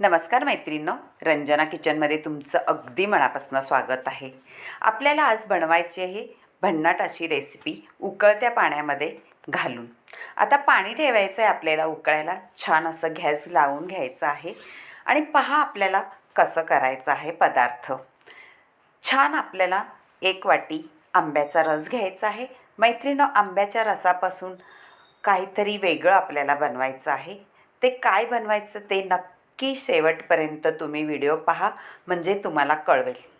नमस्कार मैत्रिणींनो रंजना किचनमध्ये तुमचं अगदी मनापासून स्वागत आहे. आपल्याला आज बनवायची आहे भन्नाट अशी रेसिपी उकळत्या पाण्यामध्ये घालून. आता पाणी ठेवायचं आहे आपल्याला उकळायला छान असं गॅस लावून घ्यायचं आहे आणि पहा आपल्याला कसं करायचं आहे पदार्थ. छान आपल्याला एक वाटी आंब्याचा रस घ्यायचा आहे. मैत्रिणीनं आंब्याच्या रसापासून काहीतरी वेगळं आपल्याला बनवायचं आहे. ते काय बनवायचं ते नक्की शेवटपर्यंत तुम्ही व्हिडिओ पहा म्हणजे तुम्हाला कळवेल.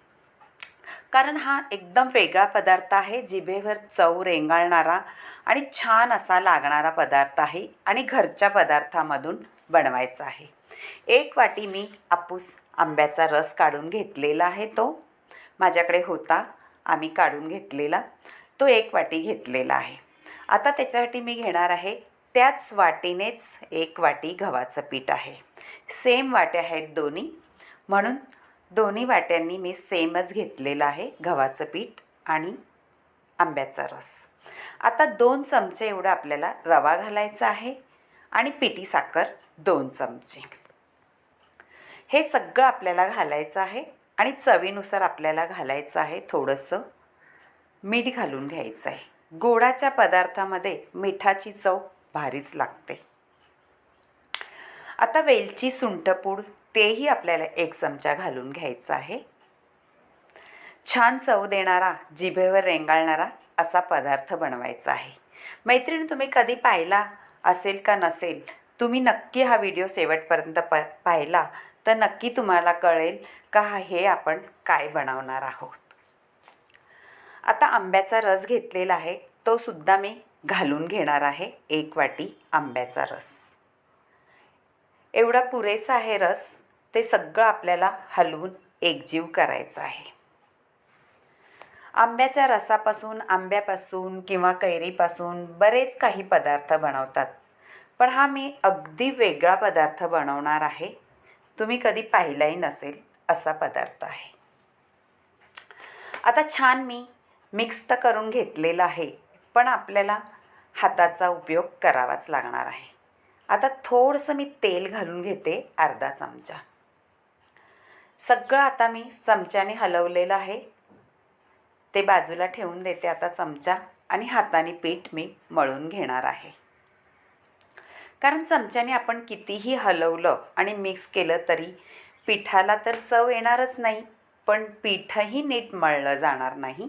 कारण हा एकदम वेगळा पदार्थ आहे जिभेवर चव रेंगाळणारा आणि छान असा लागणारा पदार्थ आहे आणि घरच्या पदार्थामधून बनवायचा आहे. एक वाटी मी आपूस आंब्याचा रस काढून घेतलेला आहे तो. माझ्याकडे होता आम्ही काढून घेतलेला. तो एक वाटी घेतलेला आहे. आता त्याच्यासाठी मी घेणार आहे त्याच वाटीनेच एक वाटी गव्हाचं पीठ आहे. सेम वाट्या आहेत दोन्ही. म्हणून दोन्ही वाट्यांनी मी सेमच घेतलेलं आहे गव्हाचं पीठ आणि आंब्याचा रस. आता दोन चमचे एवढं आपल्याला रवा घालायचा आहे आणि पिठी साखर दोन चमचे. हे सगळं आपल्याला घालायचं आहे आणि चवीनुसार आपल्याला घालायचं आहे थोडंसं मीठ घालून घ्यायचं आहे गोडाच्या पदार्थामध्ये मिठाची चव भारीच लागते. आता वेलची सुंठपूड तेही आपल्याला एक चमचा घालून घ्यायचं आहे. छान चव देणारा जिभेवर रेंगाळणारा असा पदार्थ बनवायचा आहे. मैत्रिणी तुम्ही कधी पाहिला असेल का नसेल? तुम्ही नक्की हा व्हिडिओ शेवटपर्यंत प पाहिला तर नक्की तुम्हाला कळेल का हे आपण काय बनवणार आहोत. आता आंब्याचा रस घेतलेला आहे तो सुद्धा मी घालून घेणार आहे एक वाटी आंब्याचा रस. एवढा पुरेसा आहे रस ते सगळं आपल्याला हलवून एकजीव करायचं आहे. आंब्याच्या रसापासून आंब्यापासून किंवा कैरीपासून बरेच काही पदार्थ बनवतात. पण हा मी अगदी वेगळा पदार्थ बनवणार आहे. तुम्ही कधी पाहिलाही नसेल असा पदार्थ आहे. आता छान मी मिक्स तर करून घेतलेलं आहे पण आपल्याला हाताचा उपयोग करावाच लागणार आहे. आता थोडंसं मी तेल घालून घेते अर्धा चमचा. सगळं आता मी चमच्याने हलवलेलं आहे. ते बाजूला ठेवून देते आता चमचा आणि हाताने पीठ मी मळून घेणार आहे. कारण चमच्याने आपण कितीही हलवलं आणि मिक्स केलं तरी पिठाला तर चव येणारच नाही पण पीठही नीट मळलं जाणार नाही.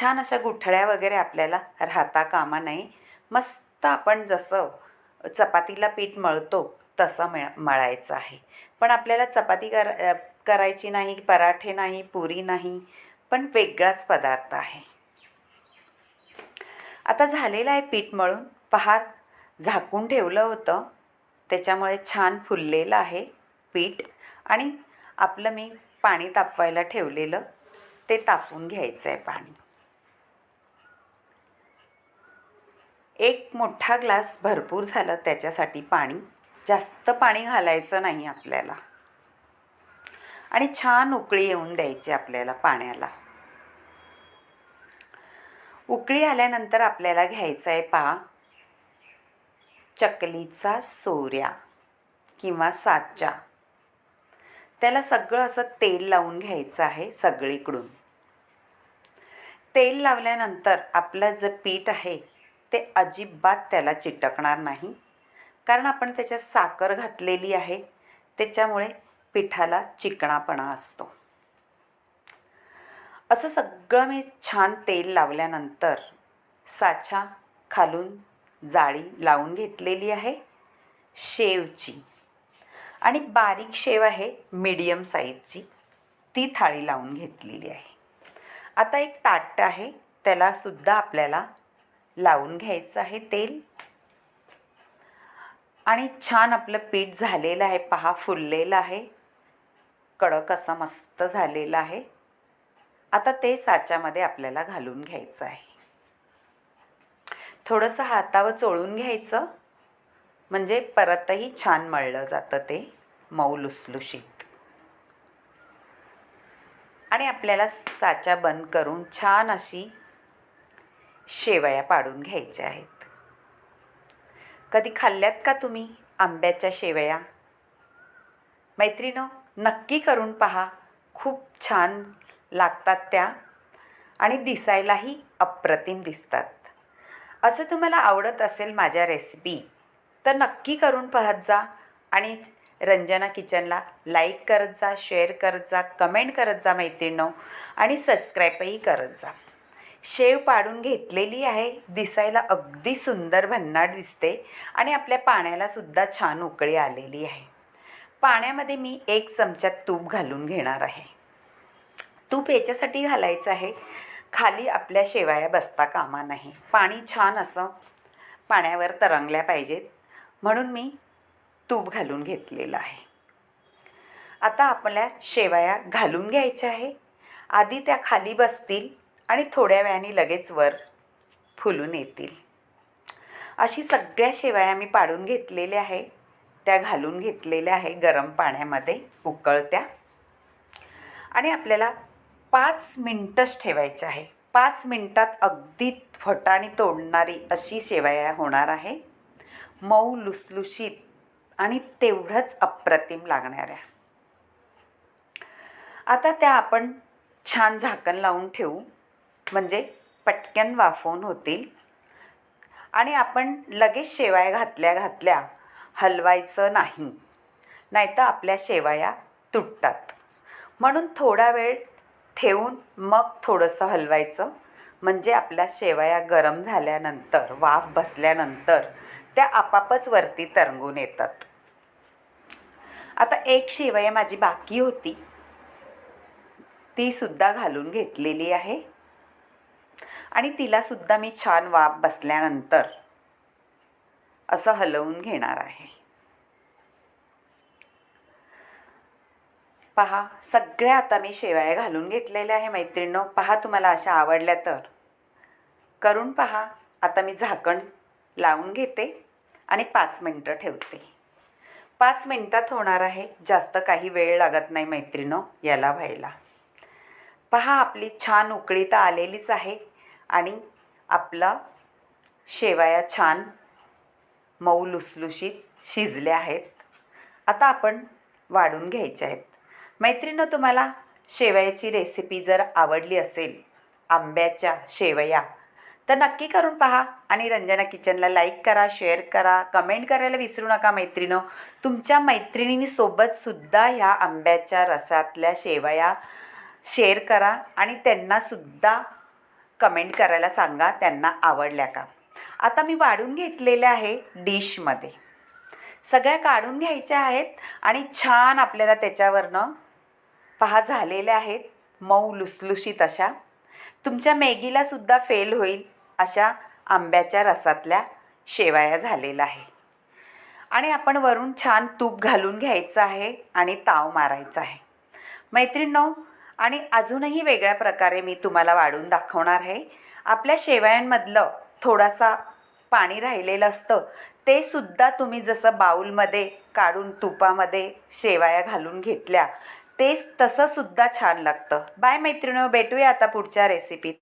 छान अशा गुठळ्या वगैरे आपल्याला राहता कामा नये. मस्त आपण जसं चपातीला पीठ मळतो तसं मिळ मळायचं आहे. पण आपल्याला चपाती कर करायची नाही पराठे नाही पुरी नाही पण वेगळाच पदार्थ आहे. आता झालेलं आहे पीठ मळून. पहार झाकून ठेवलं होतं. त्याच्यामुळे छान फुललेलं आहे पीठ. आणि आपलं मी पाणी तापवायला ठेवलेलं. ते तापून घ्यायचं आहे पाणी. एक मोठा ग्लास भरपूर झालं त्याच्यासाठी पाणी. जास्त पाणी घालायचं नाही आपल्याला. आणि छान उकळी येऊन द्यायची आपल्याला पाण्याला. उकळी आल्यानंतर आपल्याला घ्यायचा आहे पहा चकलीचा सोऱ्या किंवा साचा त्याला सगळं असं तेल लावून घ्यायचं आहे सगळीकडून. तेल लावल्यानंतर आपलं जे पीठ आहे ते अजिबात त्याला चिटकणार नाही. कारण आपण त्याच्यात साखर घातलेली आहे त्याच्यामुळे पिठाला चिकणापणा असतो. असं सगळं मी छान तेल लावल्यानंतर साचा खालून जाळी लावून घेतलेली आहे शेवची. आणि बारीक शेव आहे मीडियम साईजची ती थाळी लावून घेतलेली आहे. आता एक ताट आहे त्यालासुद्धा आपल्याला लावून घ्यायचं आहे तेल. आणि छान आपलं पीठ झालेलं आहे पहा फुललेलं आहे. कडक असा मस्त झालेला आहे. आता ते साच्यामध्ये आपल्याला घालून घ्यायचं आहे. थोडंसं हातावर चोळून घ्यायचं. म्हणजे परतही छान मळलं जातं ते मऊ लुसलुशीत. आणि आपल्याला साचा बंद करून छान अशी शेवया पाडून घ्यायच्या आहेत. कधी खाल्ल्यात का तुम्ही आंब्याच्या शेवया? मैत्रिणो नक्की करून पहा. खूप छान लागतात त्या आणि दिसायलाही अप्रतिम दिसतात. असं तुम्हाला आवडत असेल माझ्या रेसिपी तर नक्की करून पाहत जा आणि रंजना किचनला लाईक करत जा शेअर करत जा कमेंट करत जा मैत्रिणो आणि सबस्क्राईबही करत जा. शेव पाडून घेतलेली आहे. दिसायला अगदी सुंदर भन्नाट दिसते आणि आपल्या पाण्यालासुद्धा छान उकळी आलेली आहे. पाण्यामध्ये मी एक चमचा तूप घालून घेणार आहे. तूप याच्यासाठी घालायचं आहे. खाली आपल्या शेवाया बसता कामा नाही. पाणी छान असं पाण्यावर तरंगल्या पाहिजेत. म्हणून मी तूप घालून घेतलेलं आहे. आता आपल्या शेवाया घालून घ्यायच्या आहे. आधी त्या खाली बसतील. आणि थोड्या वेळाने लगेच वर फुलून येतील. अशी सगळ्या शेवाया मी पाडून घेतलेल्या आहे. त्या घालून घेतलेल्या आहे गरम पाण्यामध्ये उकळत्या. आणि आपल्याला पाच मिनटंच ठेवायचं आहे. पाच मिनटात अगदी फटाणी तोडणारी अशी शेवया होणार आहे. मऊ लुसलुशीत आणि तेवढंच अप्रतिम लागणाऱ्या. आता त्या आपण छान झाकण लावून ठेवू. म्हणजे पटकन वाफवून होतील. आणि आपण लगेच शेवाया घातल्या घातल्या हलवायचं नाही. नाहीतर आपल्या शेवाया तुटतात. म्हणून थोडा वेळ ठेवून मग थोडंसं हलवायचं. म्हणजे आपल्या शेवया गरम झाल्यानंतर वाफ बसल्यानंतर त्या आपापच वरती तरंगून येतात. आता एक शेवया माझी बाकी होती. ती सुद्धा घालून घेतलेली आहे. आणि तिलासुद्धा मी छान वाफ बसल्यानंतर असं हलवून घेणार आहे. पहा सगळ्या आता मी शेवाया घालून घेतलेल्या आहे मैत्रिणींनो. पहा तुम्हाला अशा आवडल्या तर. करून पहा. आता मी झाकण लावून घेते आणि पाच मिनटं ठेवते. पाच मिनटात होणार आहे. जास्त काही वेळ लागत नाही मैत्रिणो याला व्हायला. पहा आपली छान उकळी तर आलेलीच आहे. आणि आपला शेवाया छान मऊ लुसलुशीत शिजल्या आहेत. आता आपण वाढून घ्यायच्या आहेत. मैत्रिणं तुम्हाला शेवयाची रेसिपी जर आवडली असेल आंब्याच्या शेवया तर नक्की करून पहा आणि रंजना किचनला लाईक करा शेअर करा कमेंट करायला विसरू नका मैत्रिणो तुमच्या मैत्रिणींसोबतसुद्धा ह्या आंब्याच्या रसातल्या शेवया शेअर करा आणि त्यांनासुद्धा कमेंट करायला सांगा त्यांना आवडल्या का? आता मी वाढून घेतलेल्या आहे डिशमध्ये. सगळ्या काढून घ्यायच्या आहेत आणि छान आपल्याला त्याच्यावरनं पहा झालेल्या आहेत मऊ लुसलुशीत अशा. तुमच्या मॅगीलासुद्धा फेल होईल अशा आंब्याच्या रसातल्या शेवाया झालेल्या आहे. आणि आपण वरून छान तूप घालून घ्यायचं आहे आणि ताव मारायचा आहे. मैत्रिणींनो आणि अजूनही वेगळ्या प्रकारे मी तुम्हाला वाढून दाखवणार आहे. आपल्या शेवयांमधलं थोडासा पाणी राहिलेलं असतं. ते सुद्धा तुम्ही जसं बाऊलमध्ये काढून तुपामध्ये शेवाया घालून घेतल्या तेच तसंसुद्धा छान लागतं. बाय मैत्रिणी भेटूया आता पुढच्या रेसिपीत